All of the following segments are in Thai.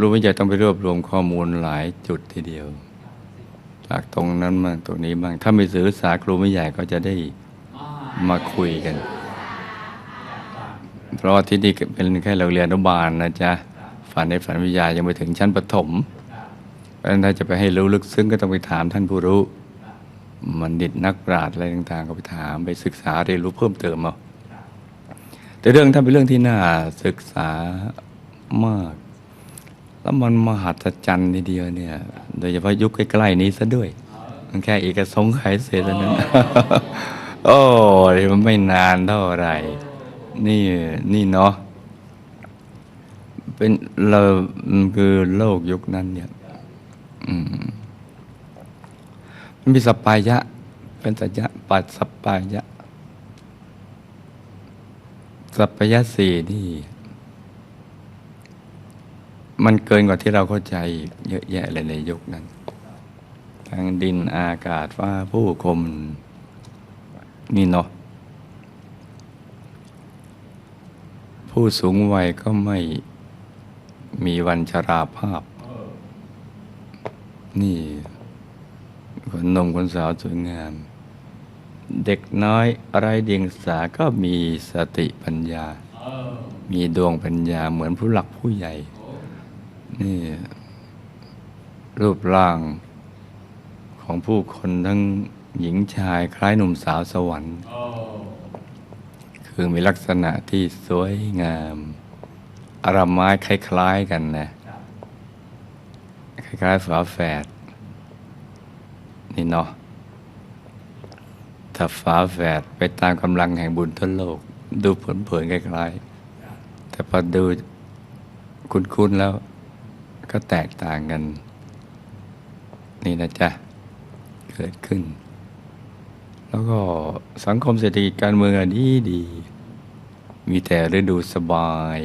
ครูวิจัยต้องไปรวบรวมข้อมูลหลายจุดทีเดียว จากตรงนั้นมาตรงนี้บ้าง ถ้าไม่สื่อสารครูไม่ใหญ่ก็จะได้มาคุยกัน เพราะว่าที่นี่เป็นแค่เราเรียนอนุบาลนะจ๊ะ ฝันในฝันวิทยายังไม่ถึงชั้นประถมเพราะฉะนั้นถ้าจะไปให้รู้ลึกซึ้งก็ต้องไปถามท่านผู้รู้ มันดิตนักปราชญ์อะไรต่างๆ ก็ไปถามไปศึกษาเรียนรู้เพิ่มเติมเอาแต่เรื่องท่านเป็นเรื่องที่น่าศึกษามาก แล้วมันมหัศจรรย์ทีเดียวเนี่ย โดยเฉพาะยุคใกล้ๆนี้ซะด้วย มันแค่เอกสงไขยเสร็จแล้วนั้น โอ้ยมันไม่นานเท่าไหร่ นี่นี่เนาะเป็นเรามันคือโลกยุคนั้นเนี่ยมันมีสปายะ เป็นสัญญะปัดสปายะ สัพพยะสี่นี่ มันเกินกว่าที่เราเข้าใจอีกเยอะแยะเลยในยุคนั้นทั้งดินอากาศฟ้าผู้คมนี่เนาะผู้สูงวัยก็ไม่มีวันชราภาพ นี่คนหนุ่มคนสาวสวยงาม เด็กน้อยไรเดียงสาก็มีสติปัญญา มีดวงปัญญาเหมือนผู้หลักผู้ใหญ่ นี่ รูปร่างของผู้คนทั้งหญิงชายคล้ายหนุ่มสาวสวรรค์ คือมีลักษณะที่สวยงามอารามไม้คล้าย ๆ กันนะคล้ายๆฝาแฝดนี่เนาะถ้าฝาแฝดไปตามกำลังแห่งบุญทั่วโลก ดูเผินๆคล้ายๆแต่พอดูคุ้นๆแล้ว ก็แตกต่างกัน นี่นะจ๊ะ เกิดขึ้น แล้วก็สังคมเศรษฐกิจการเมืองอะดีดี มีแต่ฤดูสบาย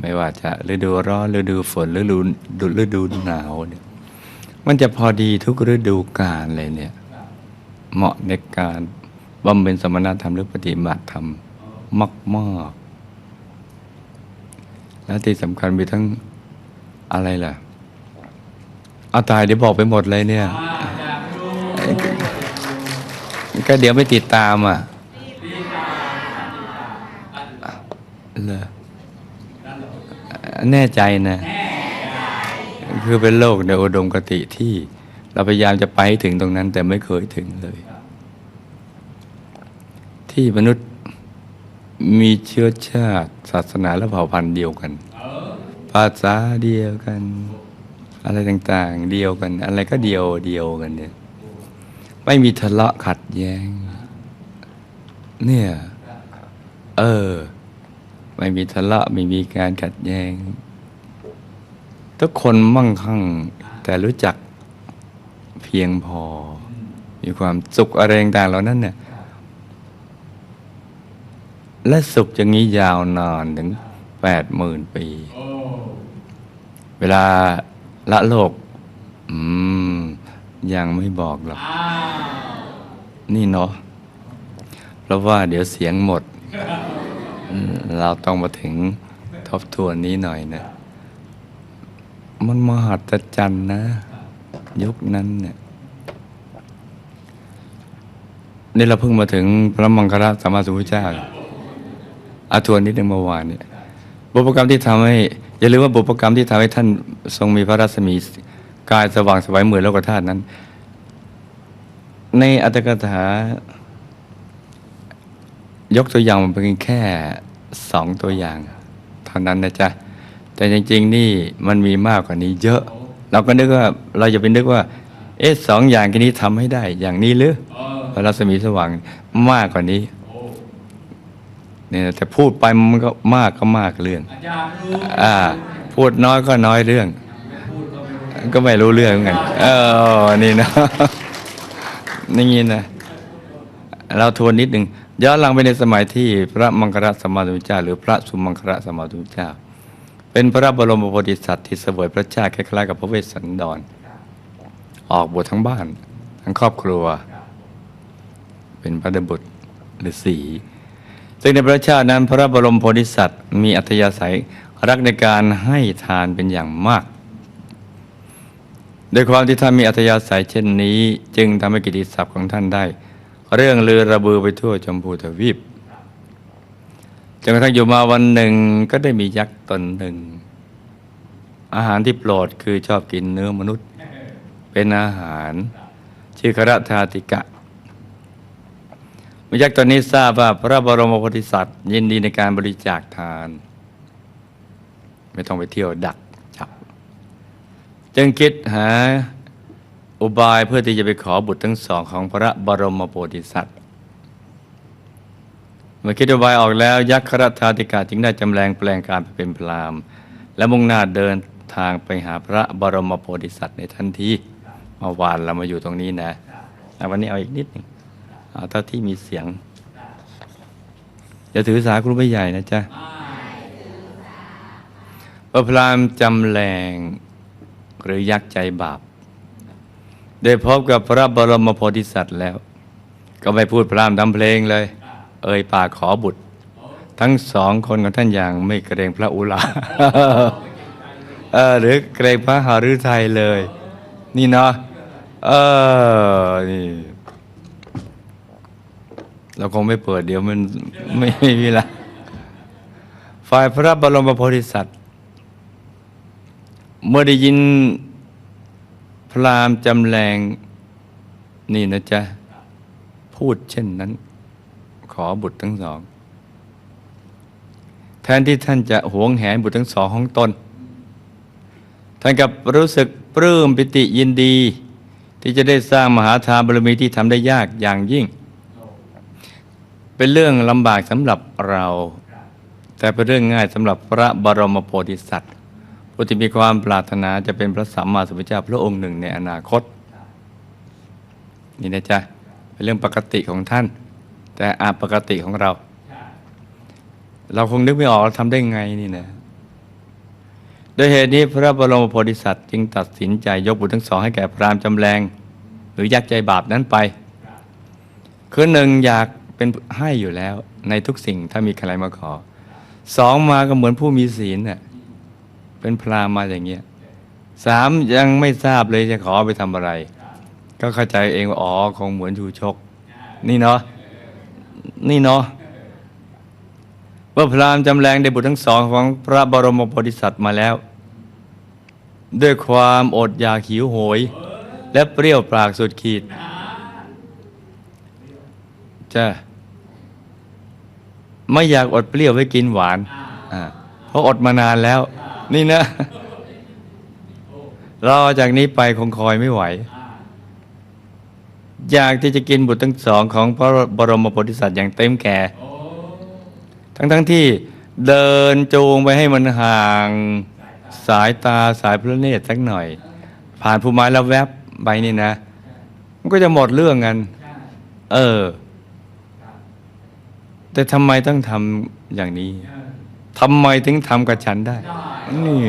ไม่ว่าจะฤดูร้อนฤดูฝนฤดูฤดูหนาวเนี่ยมันจะพอดีทุกฤดูกาลเลยเนี่ย เหมาะในการบำเพ็ญสมณธรรมหรือปฏิบัติธรรมมากๆและที่สำคัญมีทั้ง อะไรล่ะเอาตายเดี๋ยวบอกไปหมดเลยเนี่ยก็เดี๋ยวไม่ติดตามอะเหรอแน่ใจนะ คือเป็นโลกในอุดมคติที่ เราพยายามจะไปถึงตรงนั้น แต่ไม่เคยถึงเลย ที่มนุษย์มีเชื้อชาติ ศาสนาและเผ่าพันธุ์เดียวกัน ภาษาเดียวกัน อะไรต่างๆ เดียวกัน อะไรก็เดียวเดียวกันเนี่ยไม่มีทะเลาะขัดแย้ง เนี่ย เออ ไม่มีทะเลาะไม่มีการขัดแย้ง ทุกคนมั่งคั่ง แต่รู้จักเพียงพอ มีความสุขอะไรต่างๆเหล่านั้นเนี่ยและสุขอย่างนี้ยาวนานถึงแปดหมื่นปี เวลาละโลก อืม ยังไม่บอกหรอก นี่เนาะเพราะว่าเดี๋ยวเสียงหมดอืมเราต้องมาถึงทบทวนนี้หน่อยนะ มันมหัศจรรย์นะ ยุคนั้นเนี่ยนี่เราเพิ่งมาถึงพระมังคลสัมมาสัมพุทธเจ้าอาทวนนิดนึงเมื่อวานเนี่ยบุพกรรมที่ทำให้ อย่าลืมว่าบุพกรรมที่ทำให้ท่านทรงมีพระรัศมีกายสว่างสวายเหมือนโลกธาตุนั้น ในอัตถกถายกตัวอย่างมันเป็นแค่สองตัวอย่างเท่านั้นนะจ๊ะ แต่จริง ๆ นี่มันมีมากกว่านี้เยอะ เราก็นึกว่าเราจะไปนึกว่า เอ๊ะสองอย่างแค่นี้ทำให้ได้ อย่างนี้หรือพระรัศมีสว่างมากกว่านี้ เนี่ยแต่พูดไปมันก็มากก็มากเรื่อง อ่า พูดน้อยก็น้อยเรื่อง ก็ไม่รู้เรื่องเหมือนกันเออนี่นะนี่นะเราทวนนิดหนึ่งย้อนหลังไปในสมัยที่พระมังคลสมมาตุเจ้า หรือพระสุมังคลสมมาตุเจ้า เป็นพระบรมโพธิสัตว์ที่เสวยพระชาติคล้ายๆกับพระเวสสันดร ออกบวชทั้งบ้าน ทั้งครอบครัว เป็นพระดบุตรหรือสี ซึ่งในพระชาตินั้นพระบรมโพธิสัตว์ มีอัธยาศัยรักในการให้ทานเป็นอย่างมากโดยความที่ท่านมีอัธยาศัยเช่นนี้ จึงทำให้กิตติศัพท์ของท่านได้ เรื่องลือระบือไปทั่วชมพูทวีปจนกระทั่งอยู่มาวันหนึ่งก็ได้มียักษ์ตนหนึ่ง อาหารที่โปรดคือชอบกินเนื้อมนุษย์ เป็นอาหารชื่อครทาติกะ ยักษ์ตนนี้ทราบว่าพระบรมโพธิสัตว์ยินดีในการบริจาคทาน ไม่ต้องไปเที่ยวดักจับ จึงคิดหาอุบายเพื่อที่จะไปขอบุตรทั้งสองของพระบรมโพธิสัตว์เมื่อคิดอุบายออกแล้วยักษ์ครทาติกาจึงได้จำแรงแปลงการไปเป็นพรามและมุ่งหน้าเดินทางไปหาพระบรมโพธิสัตว์ในทันทีเมื่อวานเรามาอยู่ตรงนี้นะอะวันนี้เอาอีกนิดหนึ่ง เอาเท่าที่มีเสียงอย่าถือสาครูไม่ใหญ่นะจ๊ะพระพรามจำแรงหรือยักษ์ใจบาป ได้พบกับพระบรมโพธิสัตว์แล้ว ก็ไปพูดพรามทำเพลงเลย เอ่ยปากขอบุตร ทั้งสองคนของท่านอย่างไม่เกรงพระอุลาเออหรือเกรงพระหฤทัยเลย นี่เนาะเออนี่ เราคงไม่เปิดเดี๋ยวมันไม่ไมีละฝ่ายพระบรมโพธิสัตว์ เมื่อได้ยินพรามจำแรงนี่นะจ๊ะ พูดเช่นนั้น ขอบุตรทั้งสอง แทนที่ท่านจะหวงแหนบุตรทั้งสองของตน ท่านกับรู้สึกปลื้มปิติยินดี ที่จะได้สร้างมหาทานบารมีที่ทำได้ยากอย่างยิ่ง เป็นเรื่องลำบากสำหรับเรา แต่เป็นเรื่องง่ายสำหรับพระบรมโพธิสัตว์ผู้ที่มีความปรารถนาจะเป็นพระสัมมาสัมพุทธเจ้าพระองค์หนึ่งในอนาคต นี่นะจ๊ะเป็นเรื่องปกติของท่าน แต่อาปกติของเรา เราคงนึกไม่ออกเราทำได้ไงนี่นะโดยเหตุนี้พระบรมโพธิสัตว์จึงตัดสินใจยกบุตรทั้งสองให้แก่พราหมณ์จำแรง หรือยักษ์ใจบาปนั้นไป คือหนึ่งอยาก เป็นให้อยู่แล้ว ในทุกสิ่งถ้ามีใครมาขอ สองมาก็เหมือนผู้มีศีลเน่ะเป็นพรามมาอย่างเงี้ยสามยังไม่ทราบเลยจะขอไปทำอะไร ก็เข้าใจเองว่าอ๋อคงเหมือนชูชก นี่เนาะนี่เนาะเมื่อพราหมณ์จำแรงได้บุตรทั้งสองของพระบรมโพธิสัตว์มาแล้ว ด้วยความอดอยากหิวโหย และเปรี้ยวปากสุดขีดจะ ไม่อยากอดเปรี้ยวไว้กินหวานอ่าเพราะอดมานานแล้ว นี่นะรอจากนี้ไปคงคอยไม่ไหว อยากที่จะกินบุตรทั้งสองของพระบรมโพธิสัตว์อย่างเต็มแก่ ทั้งทั้งๆที่เดินจูงไปให้มันห่างสายตาสายพระเนตรสักหน่อย ผ่านภูไม้แล้วแวบไปนี่นะ มันก็จะหมดเรื่องกัน เออ แต่ทำไมต้องทำอย่างนี้ทำไมถึงทำกับฉันได้ นี่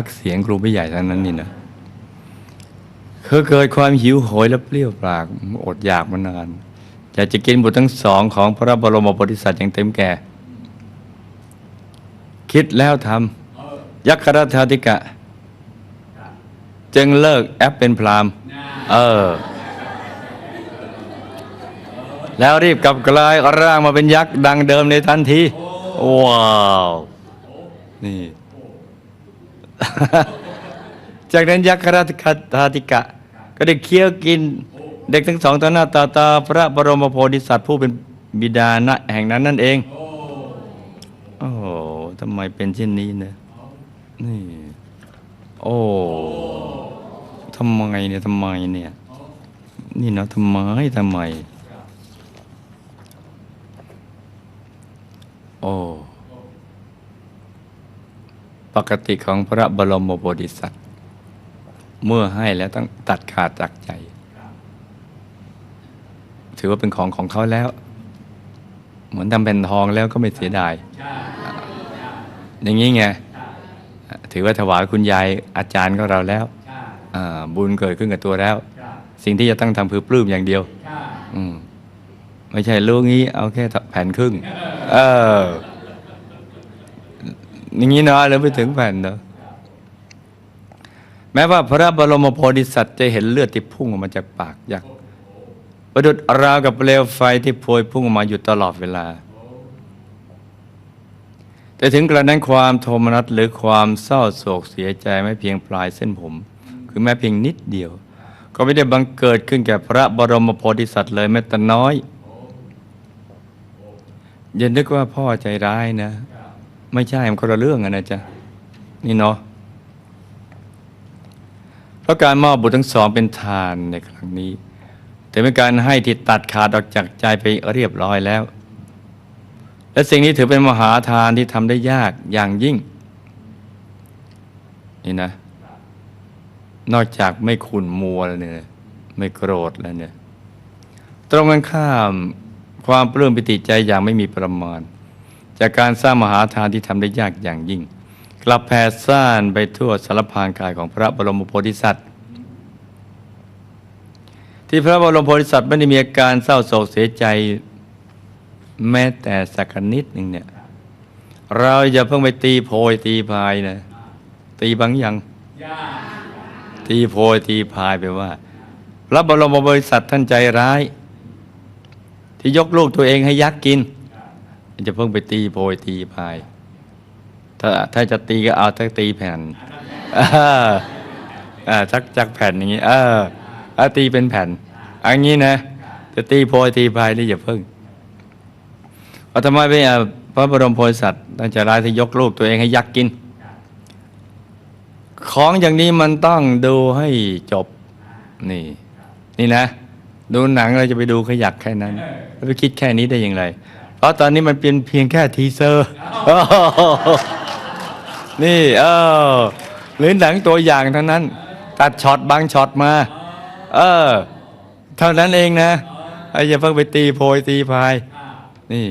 พักเสียงครูไม่ใหญ่เท่านั้นนี่นะคือเกิดความหิวโหยและเปรี้ยวปากอดอยากมานานอยากจะกินบุตรทั้งสองของพระบรมโพธิสัตว์อย่างเต็มแก่ คิดแล้วทำยักษ์ครธาติกะ จึงเลิกแอปเป็นพรามเออ แล้วรีบกลับกลายร่างมาเป็นยักษ์ดังเดิมในทันที ว้าว นี่ จากนั้นยักษ์คราติกาทาติกะ ก็ได้เคี้ยวกินเด็กทั้งสองต่อหน้าต่อตาพระบรมโพธิสัตว์ผู้เป็นบิดาณแห่งนั้นนั่นเอง โอ้โหทำไมเป็นเช่นนี้เนี่ยนี่ โอ้ทำไมเนี่ยทำไมเนี่ย นี่เนาะทำไมทำไม โอ้ ปกติของพระบรมโพธิสัตว์ เมื่อให้แล้วต้องตัดขาดจากใจ ถือว่าเป็นของของเขาแล้ว เหมือนทำเป็นทองแล้วก็ไม่เสียดาย อย่างนี้ไง ถือว่าถวายคุณยายอาจารย์ของเราแล้ว บุญเกิดขึ้นกับตัวแล้ว สิ่งที่จะต้องทำคือปลื้มอย่างเดียวมไม่ใช่ลูกงี้เอาแค่แผ่นครึ่ง เออ อย่างนี้เนาะแล้วไปถึงแผ่นเนาะแม้ว่าพระบรมโพธิสัตว์จะเห็นเลือดที่พุ่งออกมาจากปากยักษ์ประดุดราวกับเปลวไฟที่โพยพุ่งออกมาอยู่ตลอดเวลา แต่ถึงกระนั้นความโทมนัสหรือความเศร้าโศกเสียใจไม่เพียงปลายเส้นผม คือแม้เพียงนิดเดียว ก็ไม่ได้บังเกิดขึ้นแก่พระบรมโพธิสัตว์เลยแม้แต่น้อยอย่านึกว่าพ่อใจร้ายนะ ไม่ใช่มันคนละเรื่องอะนะจ๊ะนี่เนาะเพราะการมอบบุตรทั้งสองเป็นทานในครั้งนี้แต่เป็นการให้ที่ตัดขาดออกจากใจไปเรียบร้อยแล้ว และสิ่งนี้ถือเป็นมหาทานที่ทำได้ยากอย่างยิ่ง นี่นะ นอกจากไม่ขุนมัวแล้วเนี่ยไม่โกรธแล้วเนี่ย ตรงกันข้ามความปลื้มปิติใจอย่างไม่มีประมาณ จากการสร้างมหาทานที่ทำได้ยากอย่างยิ่ง กลับแผ่ซ่านไปทั่วสารพางกายของพระบรมโพธิสัตว์ ที่พระบรมโพธิสัตว์ไม่ได้มีอาการเศร้าโศกเสียใจแม้แต่สักนิดหนึ่งเนี่ยเราอย่าเพิ่งไปตีโพยตีพายนะตีบางอย่างตีโพยตีพายไปว่า พระบรมโพธิสัตว์ท่านใจร้าย ที่ยกลูกตัวเองให้ยักษ์กิน จะเพิ่งไปตีโพยตีพายถ้าถ้าจะตีก็เอาทักตีแผ่นออเออจักจักแผ่นอย่างนี้เออเอาตีเป็นแผ่นอันนี้นะจะตีโพยตีพายนี่อย่าเพิ่งเอาทำไมไม่พระบรมโพธิสัตว์ตั้งใจร้ายที่ยกลูกตัวเองให้ยักษ์กิน ของอย่างนี้มันต้องดูให้จบนี่ นี่นะ ดูหนังเราจะไปดูขยักแค่นั้น แล้วไปคิดแค่นี้ได้อย่างไร เพราะตอนนี้มันเป็นเพียงแค่ทีเซอร์นี่เออหรือหนังตัวอย่างเท่านั้น ตัดช็อตบางช็อตมา เออ เท่านั้นเองนะไอ้อย่าเพิ่งไปตีโพยตีพาย นี่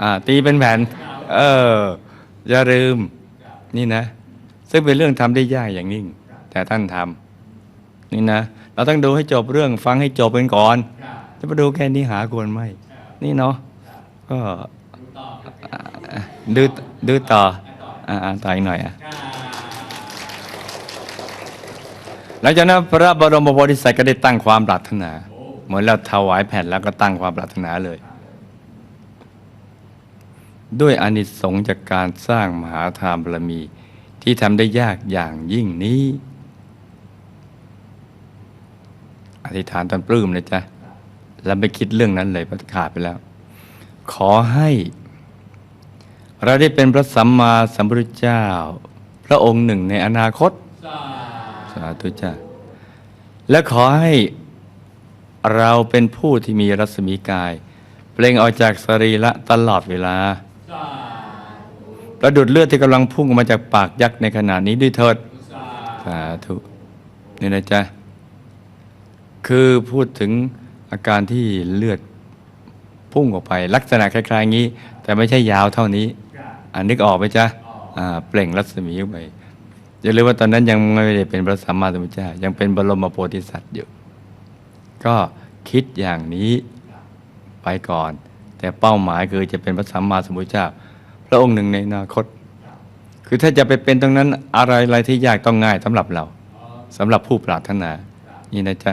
อ่า ตีเป็นแผ่นเออ อย่าลืม นี่นะ ซึ่งเป็นเรื่องทำได้ยากอย่างยิ่ง แต่ท่านทำนี่นะ เราต้องดูให้จบเรื่องฟังให้จบเป็นก่อน จะมาดูแค่นี้หาควรไหม นี่เนาะ ก็อะดูดูต่ออ่าต่ออีกหน่อยอะหลังจากนั้นพระบรมโพธิสัตว์ก็ได้ตั้งความปรารถนา เหมือนเราถวายแผ่นแล้วก็ตั้งความปรารถนาเลย ด้วยอนิสงส์จากการสร้างมหาทานบารมี ที่ทำได้ยากอย่างยิ่งนี้ อธิษฐานตอนปลื้มนะจ๊ะแล้วไม่คิดเรื่องนั้นเลยประขาดไปแล้ว ขอให้เราได้เป็นพระสัมมาสัมพุทธเจ้า พระองค์หนึ่งในอนาคต สาธุจ้าและขอให้เราเป็นผู้ที่มีรัศมีกาย เปล่งออกจากสรีระตลอดเวลาประดุดเลือดที่กำลังพุ่งออกมาจากปากยักษ์ในขณะนี้ด้วยเถิด สาธุนี่นะจ๊ะ คือพูดถึงอาการที่เลือด พุ่งออกไป ลักษณะคล้ายๆงี้ แต่ไม่ใช่ยาวเท่านี้อ่านึกออกไหมจ๊ะเปล่งรัศมีออกไปอย่าลืมว่าตอนนั้นยังไม่ได้เป็นพระสัมมาสัมพุทธเจ้ายังเป็นบรมโพธิสัตว์อยู่ ก็คิดอย่างนี้ไปก่อน แต่เป้าหมายคือจะเป็นพระสัมมาสัมพุทธเจ้า พระองค์หนึ่งในอนาคต คือถ้าจะไปเป็นตรงนั้นอะไรอะไรที่ยากต้องง่ายสำหรับเราสำหรับผู้ปรารถนา นี่นะจ๊ะ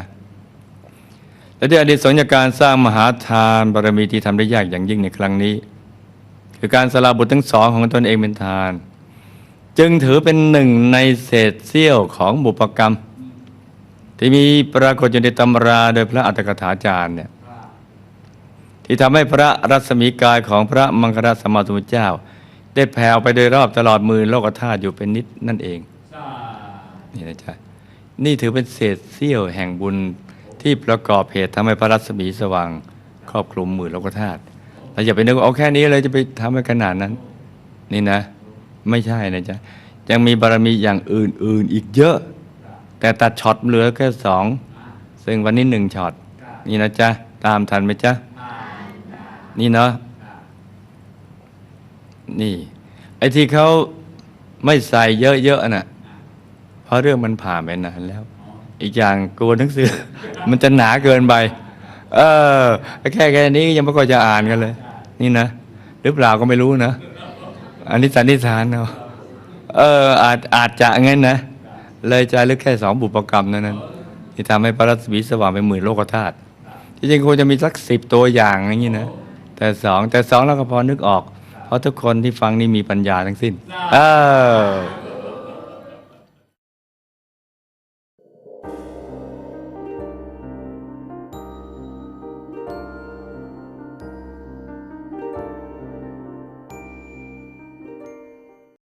และด้วยอดีตสงจากการสร้างมหาทานบารมีที่ทำได้ยากอย่างยิ่งในครั้งนี้ คือการสละบุตรทั้งสองของตนเองเป็นทาน จึงถือเป็นหนึ่งในเศษเสี้ยวของบุปกรรม ที่มีปรากฏอยู่ในตำราโดยพระอัตถกถาจารย์เนี่ยที่ทำให้พระรัศมีกายของพระมังคลสมมาสมุทเจ้า ได้แผ่วไปโดยรอบตลอดมือโลกธาตุอยู่เป็นนิดนั่นเองนี่นะจ๊ะนี่ถือเป็นเศษเสี้ยวแห่งบุญ ที่ประกอบเหตุทำให้พระรัศมีสว่าง ครอบคลุมหมื่นโลกธาตุเราอย่าไปนึกว่าเอาแค่นี้เลยจะไปทำให้ขนาดนั้น นี่นะ ไม่ใช่นะจ๊ะยังมีบารมีอย่างอื่น ๆ อีกเยอะ แต่ตัดช็อตเหลือแค่สองซึ่งวันนี้หนึ่งช็อตนี่นะจ๊ะตามทันไหมจ๊ะนี่เนาะนี่ไอ้ที่เขาไม่ใส่เยอะๆน่ะเพราะเรื่องมันผ่านไปนานแล้ว อีกอย่างกลัวหนังสือ มันจะหนาเกินไป เออแค่แค่นี้ยังไม่ก็จะอ่านกันเลย นี่นะหรือเปล่าก็ไม่รู้นะอันนี้สันนิษฐานเนาะเอออาจอาจจะงั้นนะ เลยใจลึกแค่สองบุปกรรมเท่านั้นที่ทำให้พระรัศมีสว่างเป็นหมื่นโลกธาตุที่จริงควรจะมีสักสิบตัวอย่างอย่างนี้นะแต่สองแต่สองเราก็พอนึกออก เพราะทุกคนที่ฟังนี่มีปัญญาทั้งสิ้น เออ